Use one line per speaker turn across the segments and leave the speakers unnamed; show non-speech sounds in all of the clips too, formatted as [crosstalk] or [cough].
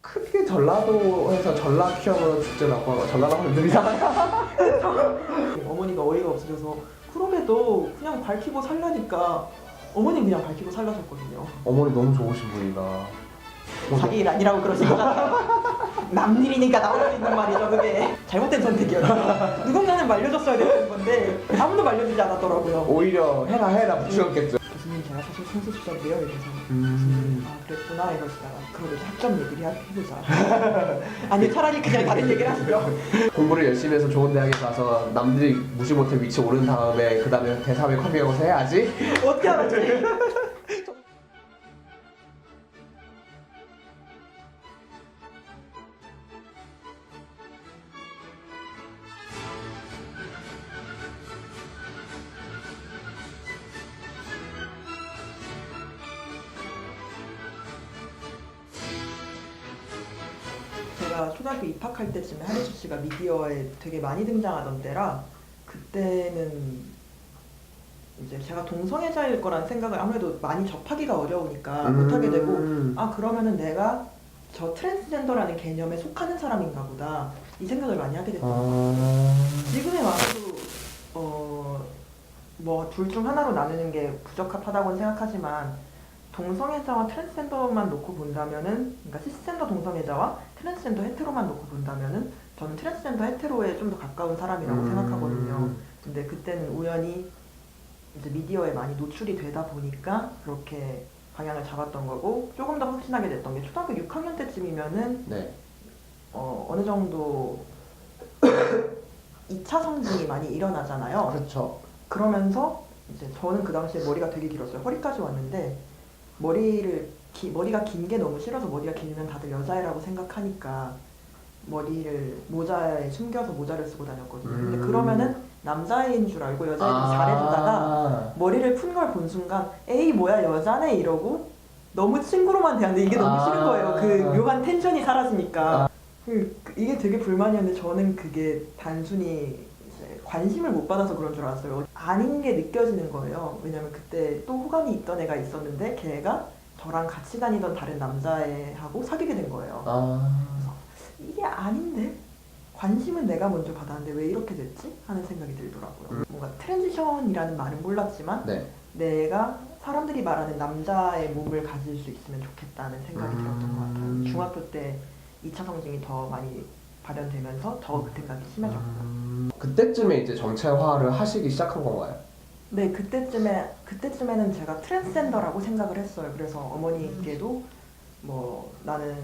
크게 전라도에서 전라 퀴어로 축제라고 하고 전라도 분들이 이상하다. [laughs]
어머니가 어이가 없으셔서 그럼에도 그냥 밝히고 살라니까 어머니 그냥 밝히고 살라셨거든요.
어머니 너무 좋으신 분이다.
자기 일 아니라고 그러신 거잖아요. [laughs] 남 일이니까 나올 수 있는 말이죠 그게. 잘못된 선택이었죠. 누군가는 말려줬어야 되는 건데 아무도 말려주지 않았더라고요.
오히려 해라 해라 붙이셨겠죠.
제가 사실 선수 시절이에요 이래서
음.
아 그랬구나 이러시다가 그러면 학점 얘기를 해- 해보자. [laughs] 아니 차라리 그냥 다른 얘기를 하시죠. [laughs]
공부를 열심히 해서 좋은 대학에 가서 남들이 무시 못해 위치 오른 다음에 그 다음에 대3에 컴백아웃 해야지.
어떻게 알았지? 제가 초등학교 입학할 때쯤에 한혜수 씨가 미디어에 되게 많이 등장하던 때라 그때는 이제 제가 동성애자일 거란 생각을 아무래도 많이 접하기가 어려우니까 못하게 되고
음.
아 그러면은 내가 저 트랜스젠더라는 개념에 속하는 사람인가 보다 이 생각을 많이 하게 됐어요.
아.
지금에 와서도 어 뭐 둘 중 하나로 나누는 게 부적합하다고는 생각하지만 동성애자와 트랜스젠더만 놓고 본다면은 그러니까 시스젠더 동성애자와 트랜스젠더 헤테로만 놓고 본다면은 저는 트랜스젠더 헤테로에 좀 더 가까운 사람이라고
음.
생각하거든요. 근데 그때는 우연히 이제 미디어에 많이 노출이 되다 보니까 그렇게 방향을 잡았던 거고 조금 더 확신하게 됐던 게 초등학교 6학년 때쯤이면은
네.
어, 어느 정도 [coughs] 2차 성징이 많이 일어나잖아요.
그렇죠.
그러면서 이제 저는 그 당시에 머리가 되게 길었어요. 허리까지 왔는데 머리를 기- 머리가 긴 게 너무 싫어서 머리가 길면 다들 여자애라고 생각하니까 머리를 모자에 숨겨서 모자를 쓰고 다녔거든요. 근데
음.
그러면은 남자애인 줄 알고 잘해주다가
아.
머리를 푼 걸 본 순간 에이 뭐야 여자네 이러고 너무 친구로만 대하는데 이게 너무
아.
싫은 거예요. 그 묘한 텐션이 사라지니까 그- 그- 이게 되게 불만이었는데 저는 그게 단순히 관심을 못 받아서 그런 줄 알았어요. 아닌 게 느껴지는 거예요. 왜냐면 그때 또 호감이 있던 애가 있었는데 걔가 저랑 같이 다니던 다른 남자애하고 사귀게 된 거예요.
아.
이게 아닌데 관심은 내가 먼저 받았는데 왜 이렇게 됐지 하는 생각이 들더라고요.
음.
뭔가 트랜지션이라는 말은 몰랐지만
네.
내가 사람들이 말하는 남자의 몸을 가질 수 있으면 좋겠다는 생각이
음.
들었던 것 같아요. 중학교 때 2차 성징이 더 많이 발현되면서 더그 생각이 심해졌고요.
음. 그때쯤에 이제 정체화를 하시기 시작한 건가요?
네, 그때쯤에 그때쯤에는 제가 트랜스젠더라고 생각을 했어요. 그래서 어머니께도 뭐 나는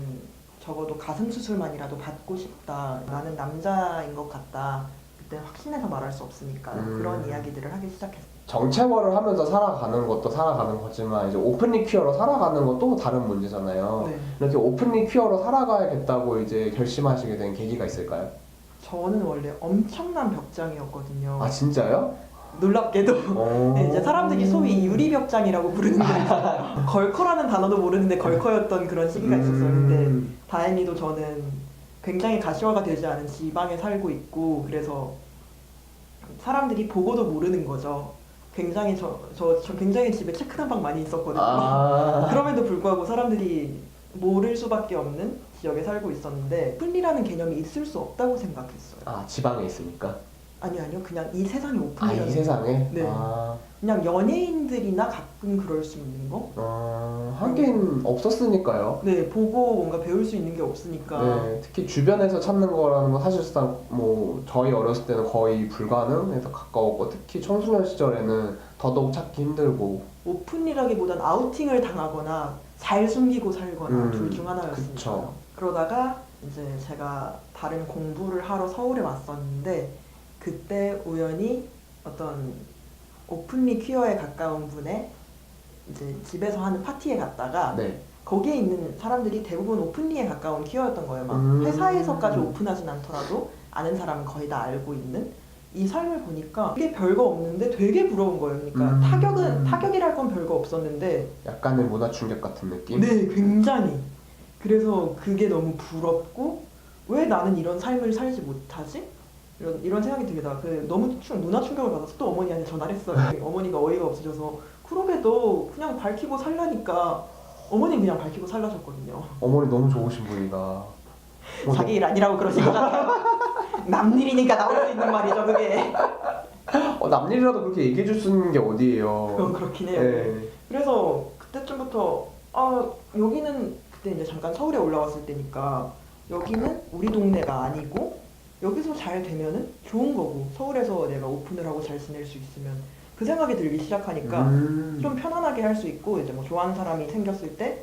적어도 가슴 수술만이라도 받고 싶다. 나는 남자인 것 같다. 그때 확신해서 말할 수 없으니까
음.
그런 이야기들을 하기 시작했어요.
정체화를 하면서 살아가는 것도 살아가는 거지만 이제 오픈리 퀴어로 살아가는 것도 다른 문제잖아요.
네.
이렇게 오픈리 퀴어로 살아가야겠다고 이제 결심하시게 된 계기가 있을까요?
저는 원래 엄청난 벽장이었거든요.
아 진짜요?
놀랍게도
오. [laughs]
네, 이제 사람들이 소위 유리벽장이라고 부르는 게 있잖아요. [laughs] 걸커라는 단어도 모르는데 걸커였던 그런 시기가 있었었는데
음.
다행히도 저는 굉장히 가시화가 되지 않은 지방에 살고 있고 그래서 사람들이 보고도 모르는 거죠. 굉장히 저, 저, 저 굉장히 집에 체크단방 많이 있었거든요.
아. [laughs]
그럼에도 불구하고 사람들이 모를 수밖에 없는 지역에 살고 있었는데 풀리라는 개념이 있을 수 없다고 생각했어요.
아 지방에 있으니까.
아니 아니요 그냥 이 세상이
아
오픈이라는
이 세상에.
네.
아,
그냥 연예인들이나 가끔 그럴 수 있는 거.
어, 하긴 없었으니까요.
네 보고 뭔가 배울 수 있는 게 없으니까.
네, 특히 주변에서 찾는 거라는 건 사실상 뭐 저희 어렸을 때는 거의 불가능해서 가까웠고 특히 청소년 시절에는 더더욱 찾기 힘들고
오픈이라기보단 아우팅을 당하거나 잘 숨기고 살거나
음,
둘 중 하나였으니까.
그쵸.
그러다가 이제 제가 다른 공부를 하러 서울에 왔었는데 그때 우연히 어떤 오픈리 퀴어에 가까운 분의 이제 집에서 하는 파티에 갔다가
네.
거기에 있는 사람들이 대부분 오픈리에 가까운 퀴어였던 거예요. 막
음.
회사에서까지 오픈하진 않더라도 아는 사람은 거의 다 알고 있는 이 삶을 보니까 이게 별거 없는데 되게 부러운 거예요. 그러니까
음.
타격은 타격이랄 건 별거 없었는데
약간의 문화 충격 같은 느낌.
네, 굉장히. 그래서 그게 너무 부럽고 왜 나는 이런 삶을 살지 못하지? 이런, 이런 생각이 들다. 그 너무 충, 문화 충격을 받아서 또 어머니한테 전화를 했어요. 어머니가 어이가 없으셔서 그러게도 그냥 밝히고 살라니까 어머니 그냥 밝히고 살라셨거든요.
어머니 너무 좋으신 분이다. 어,
자기 일 아니라고 그러신 거잖아요. [laughs] 남 일이니까 나올 수 있는 말이죠 그게.
어, 남일이라도 그렇게 얘기해 줄 수 있는 게 어디예요?
그건 그렇긴 해요.
네.
그래서 그때쯤부터 아 여기는 그때 이제 잠깐 서울에 올라왔을 때니까 여기는 우리 동네가 아니고 여기서 잘 되면은 좋은 거고 서울에서 내가 오픈을 하고 잘 지낼 수 있으면 그 생각이 들기 시작하니까
음.
좀 편안하게 할 수 있고 이제 뭐 좋아하는 사람이 생겼을 때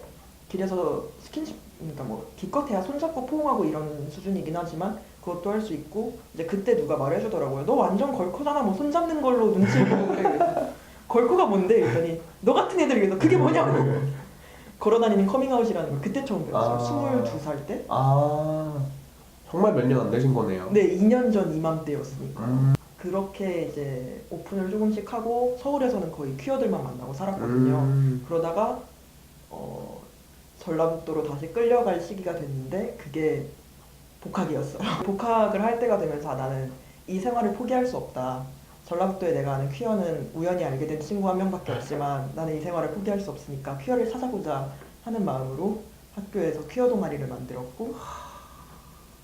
길에서 스킨십 그러니까 뭐 기껏해야 손잡고 포옹하고 이런 수준이긴 하지만 그것도 할 수 있고 이제 그때 누가 말해주더라고요. 너 완전 걸코잖아. 뭐 손잡는 걸로 눈치 보고 그래. [laughs] 걸코가 뭔데? 이랬더니 너 같은 애들이 그래서 그게 뭐냐고. 걸어다니는 커밍아웃이라는 걸 그때 처음 배웠어요.
아.
22살 때.
아 정말 몇 년 안 되신 거네요.
네, 2년 전 이맘때였으니까.
음.
그렇게 이제 오픈을 조금씩 하고 서울에서는 거의 퀴어들만 만나고 살았거든요.
음.
그러다가 어, 전라북도로 다시 끌려갈 시기가 됐는데 그게 복학이었어요. [laughs] 복학을 할 때가 되면서 아, 나는 이 생활을 포기할 수 없다. 전라북도에 내가 아는 퀴어는 우연히 알게 된 친구 한 명밖에 없지만 나는 이 생활을 포기할 수 없으니까 퀴어를 찾아보자 하는 마음으로 학교에서 퀴어 동아리를 만들었고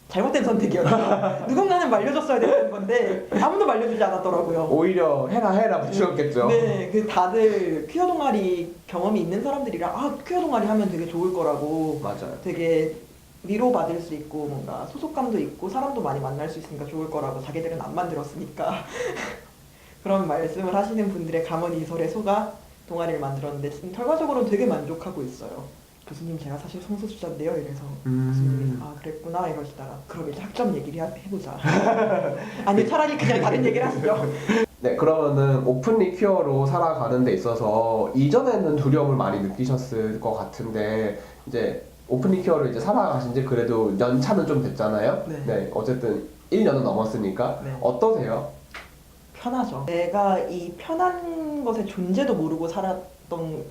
잘못된 선택이었어요. [laughs] 누군가는 말려줬어야 되는 건데 아무도 말려주지 않았더라고요.
오히려 해라 해라 붙이셨겠죠.
네, 그 다들 퀴어 동아리 경험이 있는 사람들이라 아 퀴어 동아리 하면 되게 좋을 거라고
맞아요.
되게 위로 받을 수 있고 뭔가 소속감도 있고 사람도 많이 만날 수 있으니까 좋을 거라고 자기들은 안 만들었으니까 [laughs] 그런 말씀을 하시는 분들의 감언 이설에 속아 동아리를 만들었는데 지금 결과적으로는 되게 만족하고 있어요. 교수님 제가 사실 성소수자인데요 이래서 교수님이
음.
아 그랬구나 이러시다가 그럼 이제 학점 얘기를 해- 해보자 [laughs] 아니 차라리 그냥 다른 얘기를 하시죠 [laughs]
네, 그러면은 오픈 리퀴어로 살아가는 데 있어서 이전에는 두려움을 많이 느끼셨을 것 같은데 이제 오픈 리퀴어로 이제 살아가신 지 그래도 연차는 좀 됐잖아요.
네.
어쨌든 1년은 넘었으니까
네.
어떠세요?
편하죠. 내가 이 편한 것의 존재도 모르고 살았던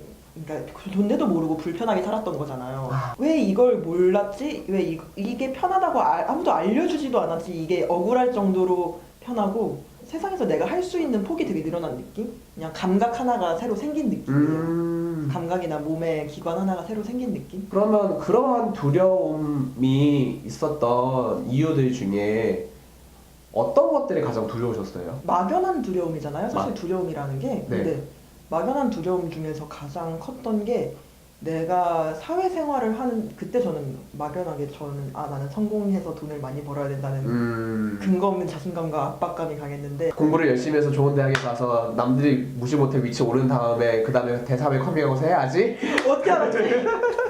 그러니까 그 존재도 모르고 불편하게 살았던 거잖아요. 왜 이걸 몰랐지? 왜 이, 이게 편하다고 아, 아무도 알려주지도 않았지? 이게 억울할 정도로 편하고 세상에서 내가 할 수 있는 폭이 되게 늘어난 느낌? 그냥 감각 하나가 새로 생긴 느낌이에요.
음.
감각이나 몸의 기관 하나가 새로 생긴 느낌?
그러면 그러한 두려움이 있었던 이유들 중에 어떤 것들이 가장 두려우셨어요?
막연한 두려움이잖아요. 사실
막-
두려움이라는 게.
네.
근데 막연한 두려움 중에서 가장 컸던 게 내가 사회생활을 하는 그때 저는 막연하게 저는 아 나는 성공해서 돈을 많이 벌어야 된다는
음.
근거 없는 자신감과 압박감이 강했는데
공부를 열심히 해서 좋은 대학에 가서 남들이 무시 못해 위치 오른 다음에 그 다음에 대사회 커밍아웃 해야지. [laughs]
어떻게 알았지?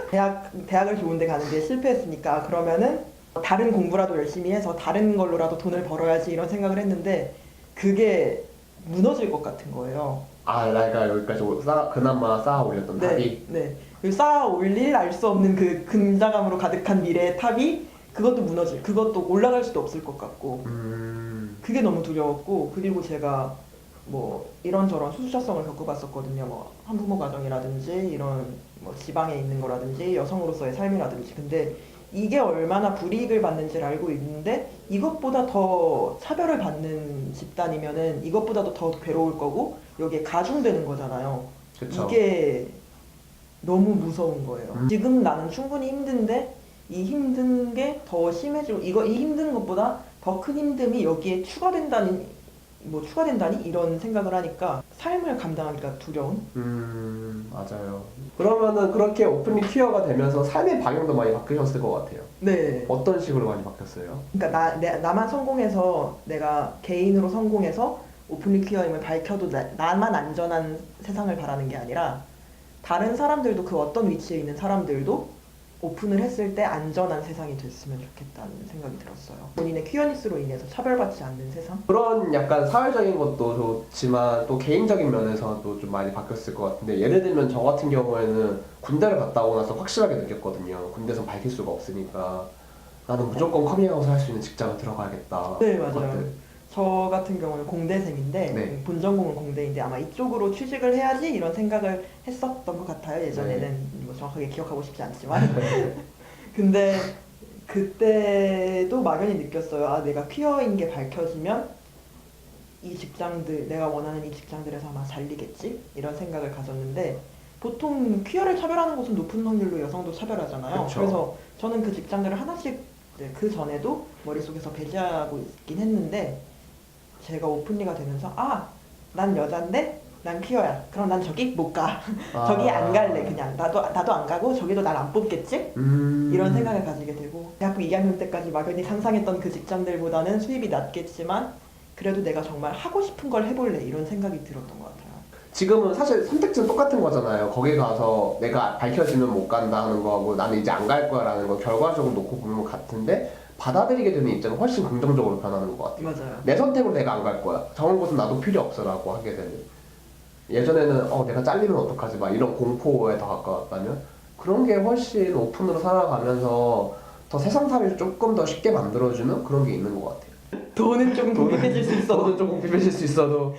대학 대학을 좋은 데 가는데 실패했으니까 그러면은 다른 공부라도 열심히 해서 다른 걸로라도 돈을 벌어야지 이런 생각을 했는데 그게 무너질 것 같은 거예요.
아, 내가 여기까지 오- 쌓아, 그나마 쌓아 올렸던
네,
답이.
네. 그 쌓아 올릴 알 수 없는 그 근자감으로 가득한 미래의 탑이 그것도 무너질, 그것도 올라갈 수도 없을 것 같고
음.
그게 너무 두려웠고 그리고 제가 뭐 이런저런 수수자성을 겪어봤었거든요. 뭐 한부모 가정이라든지 이런 뭐 지방에 있는 거라든지 여성으로서의 삶이라든지 근데 이게 얼마나 불이익을 받는지를 알고 있는데 이것보다 더 차별을 받는 집단이면은 이것보다도 더 괴로울 거고 여기에 가중되는 거잖아요.
그쵸.
이게 너무 무서운 거예요.
음.
지금 나는 충분히 힘든데 이 힘든 게 더 심해지고 이거 이 힘든 것보다 더 큰 힘듦이 여기에 추가된다니 뭐 추가된다니 이런 생각을 하니까 삶을 감당하기가 두려운.
음, 맞아요. 그러면은 그렇게 오픈리 퀴어가 되면서 삶의 방향도 많이 바뀌셨을 것 같아요.
네.
어떤 식으로 많이 바뀌었어요?
그러니까 나 내, 나만 성공해서 내가 개인으로 성공해서 오픈리 퀴어임을 밝혀도 나, 나만 안전한 세상을 바라는 게 아니라 다른 사람들도 그 어떤 위치에 있는 사람들도 오픈을 했을 때 안전한 세상이 됐으면 좋겠다는 생각이 들었어요. 본인의 퀴어니스로 인해서 차별받지 않는 세상?
그런 약간 사회적인 것도 좋지만 또 개인적인 면에서도 좀 많이 바뀌었을 것 같은데 예를 들면 저 같은 경우에는 군대를 갔다 오고 나서 확실하게 느꼈거든요. 군대에서 밝힐 수가 없으니까 나는 무조건 커밍아웃을 할 수 있는 직장을 들어가야겠다.
네, 맞아요.
그것들.
저 같은 경우는 공대생인데
네.
본전공은 공대인데 아마 이쪽으로 취직을 해야지 이런 생각을 했었던 것 같아요 예전에는
네.
뭐 정확하게 기억하고 싶지 않지만 [laughs] 근데 그때도 막연히 느꼈어요 아 내가 퀴어인 게 밝혀지면 이 직장들 내가 원하는 이 직장들에서 아마 잘리겠지 이런 생각을 가졌는데 보통 퀴어를 차별하는 곳은 높은 확률로 여성도 차별하잖아요.
그쵸.
그래서 저는 그 직장들을 하나씩 네, 그 전에도 머릿속에서 배제하고 있긴 했는데 제가 오픈리가 되면서 아, 난 여잔데 난 퀴어야. 그럼 난 저기 못 가. 저기 안 갈래 그냥. 나도 나도 안 가고 저기도 날 안 뽑겠지?
음.
이런 생각을 가지게 되고 대학교 2학년 때까지 막연히 상상했던 그 직장들보다는 수입이 낮겠지만 그래도 내가 정말 하고 싶은 걸 해볼래 이런 생각이 들었던 것 같아요.
지금은 사실 선택지는 똑같은 거잖아요. 거기 가서 내가 밝혀지면 못 간다 하는 거하고 나는 이제 안 갈 거야라는 거 결과적으로 놓고 보면 같은데 받아들이게 되는 입장은 훨씬 긍정적으로 변하는 것 같아요.
맞아요.
내 선택으로 내가 안 갈 거야. 저런 곳은 나도 필요 없어라고 하게 되는. 예전에는 어 내가 잘리면 어떡하지 막 이런 공포에 더 가까웠다면 그런 게 훨씬 오픈으로 살아가면서 더 세상살이를 조금 더 쉽게 만들어주는 그런 게 있는 것 같아요.
돈은 좀 궁금해질 수 있어.
저는 조금 비벼질 수 있어도